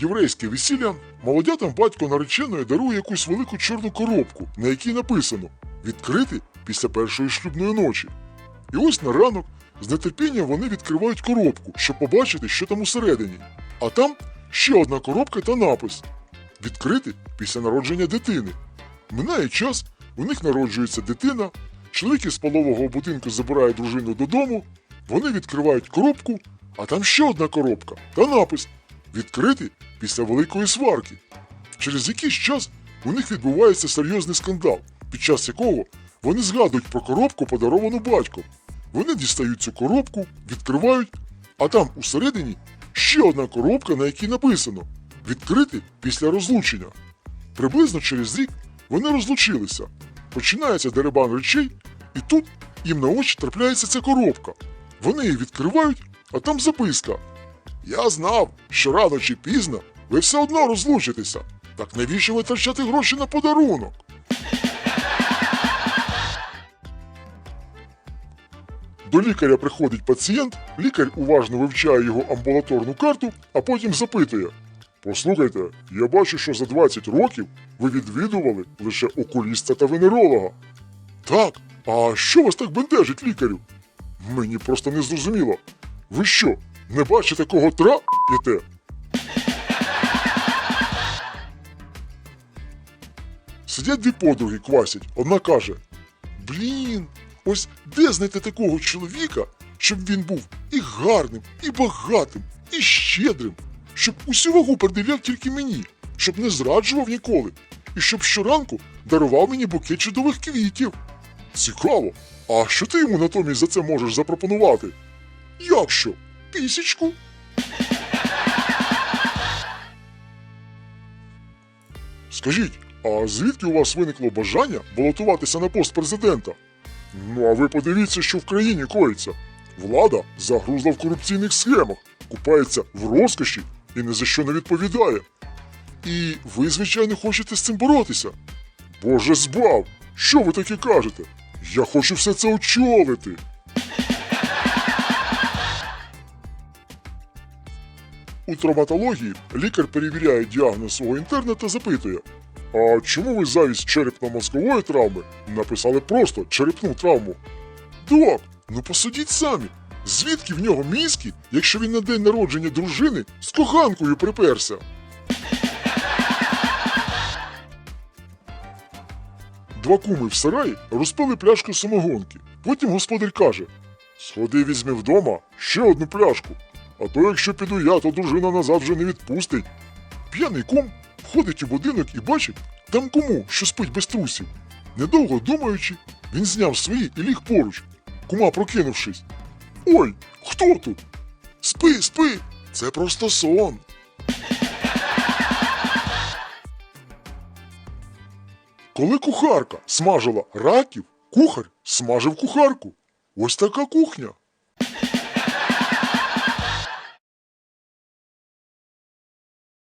єврейське весілля, молодятам батько нареченої дарує якусь велику чорну коробку, на якій написано відкрити після першої шлюбної ночі. І ось на ранок з нетерпінням вони відкривають коробку, щоб побачити, що там усередині. А там ще одна коробка та напис відкрити після народження дитини. Минає час, у них народжується дитина, чоловік із полового будинку забирає дружину додому, вони відкривають коробку, а там ще одна коробка та напис відкрити після великої сварки. Через якийсь час у них відбувається серйозний скандал, під час якого вони згадують про коробку, подаровану батьком. Вони дістають цю коробку, відкривають, а там усередині ще одна коробка, на якій написано відкрити після розлучення. Приблизно через рік вони розлучилися. Починається деребан речей, і тут їм на очі трапляється ця коробка. Вони її відкривають, а там записка. Я знав, що рано чи пізно ви все одно розлучитеся. Так навіщо витрачати гроші на подарунок? До лікаря приходить пацієнт, лікар уважно вивчає його амбулаторну карту, а потім запитує: Послухайте, я бачу, що за 20 років ви відвідували лише окуліста та венеролога. Так, а що вас так бентежить, лікарю? Мені просто не зрозуміло. Ви що, не бачите, кого трап'єте? Сидять дві подруги квасять. Одна каже: Блін, ось де знайти такого чоловіка, щоб він був і гарним, і багатим, і щедрим, щоб усю вагу приділяв тільки мені, щоб не зраджував ніколи, і щоб щоранку дарував мені букет чудових квітів. Цікаво, а що ти йому натомість за це можеш запропонувати? Як що? Пісічку? Скажіть, а звідки у вас виникло бажання балотуватися на пост президента? Ну, а ви подивіться, що в країні коїться. Влада загрузла в корупційних схемах, купається в розкоші і ні за що не відповідає. І ви, звичайно, хочете з цим боротися. Боже збав! Що ви таке кажете? Я хочу все це очолити. У травматології лікар перевіряє діагноз свого інтерна та запитує: А чому ви замість черепно-мозкової травми написали просто черепну травму? Док, ну посудіть самі. Звідки в нього мізки, якщо він на день народження дружини з коханкою приперся? Два куми в сараї розпили пляшку самогонки. Потім господар каже: Сходи візьми вдома ще одну пляшку. А то якщо піду я, то дружина назад вже не відпустить. П'яний кум входить у будинок і бачить там куму, що спить без трусів. Недовго думаючи, він зняв свої і ліг поруч. Кума, прокинувшись. Ой, хто тут? Спи, спи! Це просто сон. Коли кухарка смажила раків, кухар смажив кухарку. Ось така кухня.